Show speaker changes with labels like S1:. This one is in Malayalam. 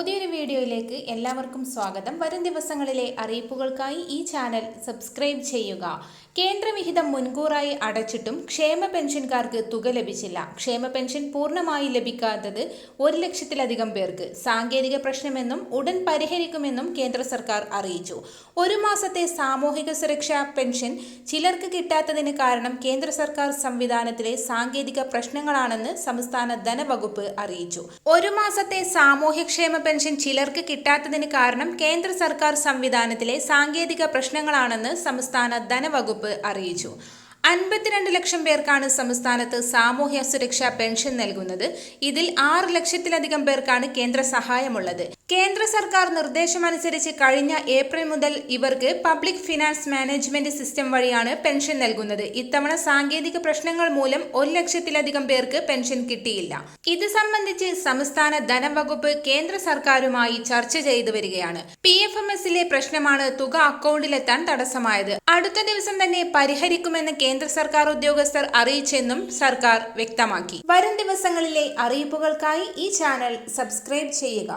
S1: പുതിയൊരു വീഡിയോയിലേക്ക് എല്ലാവർക്കും സ്വാഗതം. വരും ദിവസങ്ങളിലെ അറിയിപ്പുകൾക്കായി ഈ ചാനൽ സബ്സ്ക്രൈബ് ചെയ്യുക. കേന്ദ്രവിഹിതം മുൻകൂറായി അടച്ചിട്ടും ക്ഷേമ പെൻഷൻകാർക്ക് തുക ലഭിച്ചില്ല. ക്ഷേമ പെൻഷൻ പൂർണമായി ലഭിക്കാത്തത് ഒരു ലക്ഷത്തിലധികം പേർക്ക് സാങ്കേതിക പ്രശ്നമെന്നും ഉടൻ പരിഹരിക്കുമെന്നും കേന്ദ്ര സർക്കാർ അറിയിച്ചു. ഒരു മാസത്തെ സാമൂഹിക സുരക്ഷാ പെൻഷൻ ചിലർക്ക് കിട്ടാത്തതിന് കാരണം കേന്ദ്ര സർക്കാർ സംവിധാനത്തിലെ സാങ്കേതിക പ്രശ്നങ്ങളാണെന്ന് സംസ്ഥാന ധനവകുപ്പ് അറിയിച്ചു. ഒരു മാസത്തെ സാമൂഹ്യക്ഷേമ പെൻഷൻ ചിലർക്ക് കിട്ടാത്തതിന് കാരണം കേന്ദ്ര സർക്കാർ സംവിധാനത്തിലെ സാങ്കേതിക പ്രശ്നങ്ങളാണെന്ന് സംസ്ഥാന ധനവകുപ്പ് അറിയിച്ചു. അൻപത്തിരണ്ട് ലക്ഷം പേർക്കാണ് സംസ്ഥാനത്ത് സാമൂഹ്യ സുരക്ഷാ പെൻഷൻ നൽകുന്നത്. ഇതിൽ ആറ് ലക്ഷത്തിലധികം പേർക്കാണ് കേന്ദ്ര സഹായമുള്ളത്. കേന്ദ്ര സർക്കാർ നിർദ്ദേശമനുസരിച്ച് കഴിഞ്ഞ ഏപ്രിൽ മുതൽ ഇവർക്ക് പബ്ലിക് ഫിനാൻസ് മാനേജ്മെന്റ് സിസ്റ്റം വഴിയാണ് പെൻഷൻ നൽകുന്നത്. ഇത്തവണ സാങ്കേതിക പ്രശ്നങ്ങൾ മൂലം ഒരു ലക്ഷത്തിലധികം പേർക്ക് പെൻഷൻ കിട്ടിയില്ല. ഇത് സംബന്ധിച്ച് സംസ്ഥാന ധനവകുപ്പ് കേന്ദ്ര സർക്കാരുമായി ചർച്ച ചെയ്തു വരികയാണ്. പി എഫ് എം എസിലെ പ്രശ്നമാണ് തുക അക്കൗണ്ടിലെത്താൻ തടസ്സമായത്. അടുത്ത ദിവസം തന്നെ പരിഹരിക്കുമെന്ന് കേന്ദ്ര സർക്കാർ ഉദ്യോഗസ്ഥർ അറിയിച്ചെന്നും സർക്കാർ വ്യക്തമാക്കി. വരും ദിവസങ്ങളിലെ അറിയിപ്പുകൾക്കായി ഈ ചാനൽ സബ്സ്ക്രൈബ് ചെയ്യുക.